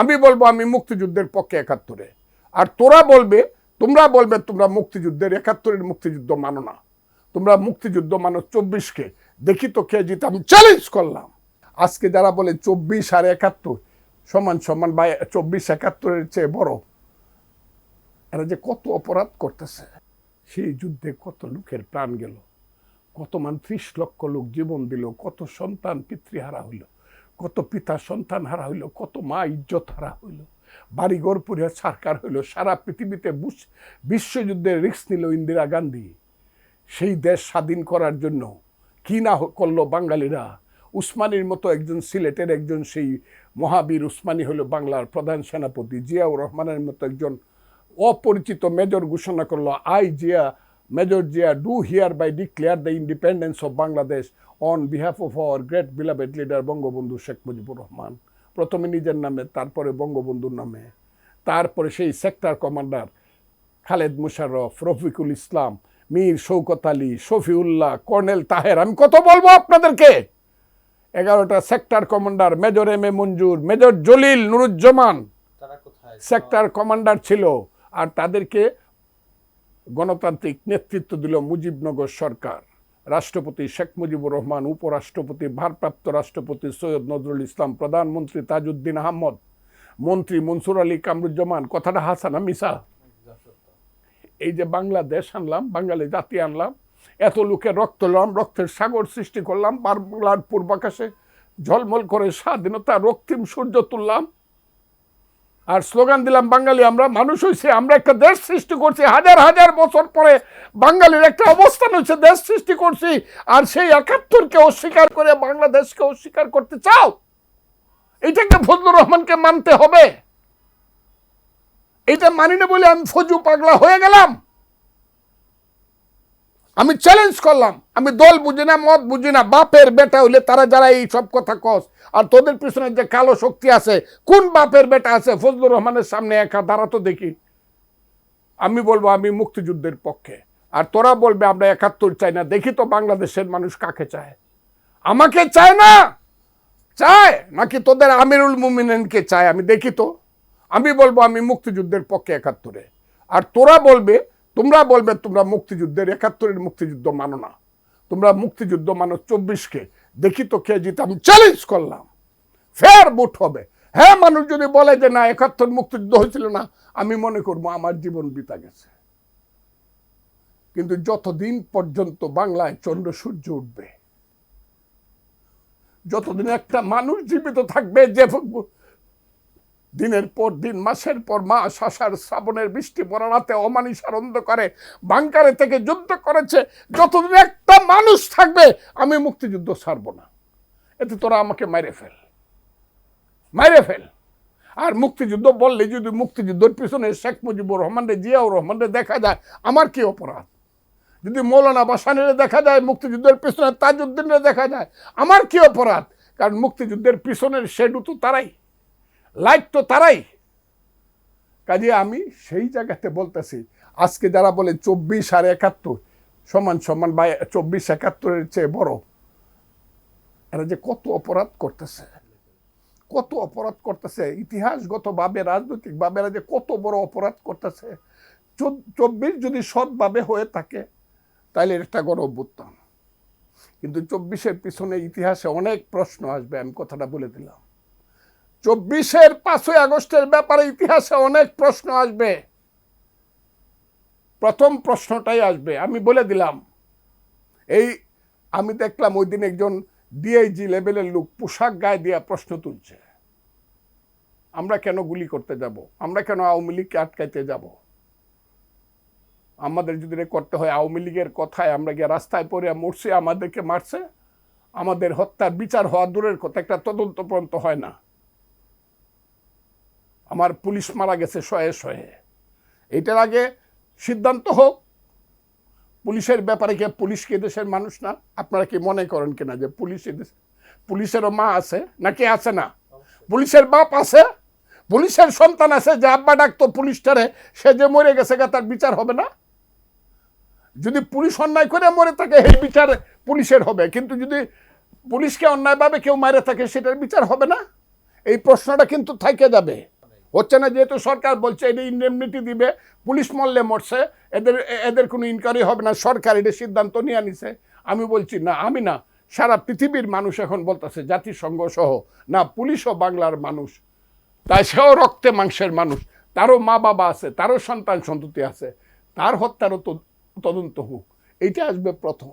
আমি বলব আমি মুক্তিযুদ্ধের পক্ষে একাত্তরে। আর তোরা বলবে, তোমরা বলবে তোমরা মুক্তিযুদ্ধের, একাত্তরের মুক্তিযুদ্ধ মানো না। তোমরা মুক্তিযুদ্ধ মানো চব্বিশকে। দেখি তো কে জিতে, আমি চ্যালেঞ্জ করলাম। আজকে যারা বলে চব্বিশ আর একাত্তর, সমান সমান বা চব্বিশ একাত্তরের চেয়ে বড়, এরা যে কত অপরাধ করতেছে। সেই যুদ্ধে কত লোকের প্রাণ গেল, কত মান ত্রিশ লক্ষ লোক জীবন দিল, কত সন্তান পিতৃহারা হইল কত পিতা সন্তান হারা হইল, কত মা ইজ্জত হারা হইল। বাড়িঘর পুড়িয়া সরকার হইল, সারা পৃথিবীতে বিশ্বযুদ্ধের রিস্ক নিল ইন্দিরা গান্ধী। সেই দেশ স্বাধীন করার জন্য কি না করল বাঙালিরা? উসমানীর মতো একজন সিলেটের একজন সেই মহাবীর উসমানী হলো বাংলার প্রধান সেনাপতি। জিয়াউর রহমানের মতো একজন অপরিচিত মেজর ঘোষণা করল I Zia major Zia do hereby declare the independence of Bangladesh on behalf of our great beloved leader Bangabandhu Sheikh Mujibur Rahman প্রথমে নিজের নামে তারপরে বঙ্গবন্ধুর নামে তারপরে সেই sector commander Khaled Musharraf Rafiqul Islam Mir Shaukat Ali Shafiullah colonel Taher. আমি কত বলব আপনাদেরকে? এগারোটা sector commander major M A Manzur major Jalil Nuruzzaman sector commander ছিল। আর তাদেরকে গণতান্ত্রিক নেতৃত্ব দিল মুজিবনগর সরকার। রাষ্ট্রপতি শেখ মুজিবুর রহমান, উপরাষ্ট্রপতি, ভারপ্রাপ্ত রাষ্ট্রপতি সৈয়দ নজরুল ইসলাম, প্রধানমন্ত্রী তাজউদ্দিন আহমদ, মন্ত্রী মনসুর আলী কামরুজ্জামান, কথাটা হাসানা মিসা এই যে বাংলাদেশ আনলাম, বাঙালি জাতি আনলাম, এত লোকের রক্ত নিলাম রক্তের সাগর সৃষ্টি করলাম বাংলার পূর্বাকাশে ঝলমল করে স্বাধীনতা, রক্তিম সূর্য তুললাম আর স্লোগান দিলাম বাঙালি, আমরা মানুষ হয়েছে আমরা একটা দেশ সৃষ্টি করছি। হাজার হাজার বছর পরে বাঙালির একটা অবস্থান হয়েছে দেশ সৃষ্টি করছি। আর সেই একাত্তরকে অস্বীকার করে বাংলাদেশকে অস্বীকার করতে চাও? এটাকে ফজলুর রহমানকে মানতে হবে। এটা মানি না বলে আমি ফজু পাগলা হয়ে গেলাম। আমি চ্যালেঞ্জ করলাম। আমি দল বুঝি না, মত বুঝি না, বাপের বেটা হইলে তারা যারা এই সব কথা কস, আর তোদের পিছনে যে কালো শক্তি আছে, কোন বাপের বেটা আছে? ফজলুর রহমানের সামনে একা দাঁড়াতো দেখি। আমি বলব, আমি মুক্তিযুদ্ধের পক্ষে। আর তোরা বলবে, আমরা একাত্তর চাই না। দেখি তো বাংলাদেশের মানুষ কাকে চায়। আমাকে চায় না? চায়? নাকি তোদের আমিরুল মুমিনকে চায়? আমি দেখি তো। আমি বলব, আমি মুক্তিযুদ্ধের পক্ষে একাত্তরে। আর তোরা বলবে তোমরা বলবে, তোমরা মুক্তিযুদ্ধের একাত্তরের মুক্তিযুদ্ধ মানো না। তোমরা মুক্তিযুদ্ধ মানো চব্বিশকে। দেখি তো কে জিতে, আমি চ্যালেঞ্জ করলাম। ফের বুট হবে। হ্যাঁ মানুষ যদি বলে যে না, একাত্তর মুক্তিযুদ্ধ হয়েছিল না, আমি মনে করব আমার জীবন বিতা গেছে। কিন্তু যতদিন পর্যন্ত বাংলায় চন্দ্র সূর্য উঠবে, যতদিন একটা মানুষ জীবিত থাকবে, যে দিনের পর দিন, মাসের পর মাস আষাঢ় শ্রাবণের বৃষ্টি পড়া রাতে অমানিসার অন্ধকারে বাংকারে থেকে যুদ্ধ করেছে। যতদিন একটা মানুষ থাকবে, আমি মুক্তিযুদ্ধ ছাড়বো না। এতে তোরা আমাকে মেরে ফেল। মেরে ফেল। আর মুক্তিযুদ্ধ বললে যদি মুক্তিযুদ্ধের পিছনে শেখ মুজিবুর রহমান রে জিয়াউর রহমান রে দেখা যায়, আমার কি অপরাধ? যদি মৌলানা বাসানের দেখা যায়, মুক্তিযুদ্ধের পিছনে তাজউদ্দিনের দেখা যায়, আমার কি অপরাধ? কারণ মুক্তিযুদ্ধের পিছনের শেডু তো তারাই। লাইট তো তারাই। কাজে আমি সেই জায়গাতে বলতেছি, আজকে যারা বলে চব্বিশ আর একাত্তর, সমান সমান বা চব্বিশ একাত্তরের চেয়ে বড়, এরা যে কত অপরাধ করতেছে, কত অপরাধ করতেছে, ইতিহাসগতভাবে, রাজনৈতিকভাবে এরা যে কত বড় অপরাধ করতেছে চব্বিশ যদি সৎভাবে হয়ে থাকে তাহলে একটা গণ অভ্যুত্থান কিন্তু চব্বিশের পিছনে ইতিহাসে অনেক প্রশ্ন আসবে, আমি কথাটা বলে দিলাম। চব্বিশের পাঁচই আগস্টের ব্যাপারে ইতিহাসে অনেক প্রশ্ন আসবে। প্রথম প্রশ্নটাই আসবে, আমি বলে দিলাম। এই, আমি দেখলাম ওই দিন একজন ডিআইজি লেভেলের লোক পোশাক গায়ে দিয়া প্রশ্ন তুলছে। আমরা কেন গুলি করতে যাব? আমরা কেন আওয়ামী লীগকে আটকাইতে যাব? আমাদের যদি করতে হয় আওয়ামী লীগের কথায়, আমরা গিয়ে রাস্তায় পড়ে মরছি, আমাদেরকে মারছে। আমাদের হত্যার বিচার হওয়া দূরের কথা, একটা তদন্ত পর্যন্ত হয় না। আমার পুলিশ মারা গেছে শয়ে শয়ে। এটার আগে সিদ্ধান্ত হোক, পুলিশের ব্যাপারে কি পুলিশ কি দেশের মানুষ না? আপনারা কি মনে করেন কিনা যে পুলিশ এদেশ পুলিশেরও মা আছে? নাকি আছে না? পুলিশের বাপ আছে? পুলিশের সন্তান আছে? যে আব্বা ডাকতো পুলিশটারে, সে যে মরে গেছে গা, তার বিচার হবে না? যদি পুলিশ অন্যায় করে মরে থাকে এই বিচার পুলিশের হবে। কিন্তু যদি পুলিশকে অন্যায়ভাবে কেউ মারে থাকে, সেটার বিচার হবে না? এই প্রশ্নটা কিন্তু থেকে যাবে। হচ্ছে না যেহেতু সরকার বলছে এটা ইন্ডেমনিটি দিবে, পুলিশ মরলে মরছে, এদের এদের কোনো ইনকোয়ারি হবে না, সরকার এটা সিদ্ধান্ত নিয়ে নিছে। আমি বলছি, না, আমি না, সারা পৃথিবীর মানুষ এখন বলতেছে, জাতিসংঘ সহ, না, পুলিশও বাংলার মানুষ, তাই সেও রক্তে মাংসের মানুষ, তারও মা বাবা আছে, তারও সন্তান সন্ততি আছে, তার হত্যারও তদন্ত হোক, এইটা আসবে প্রথম।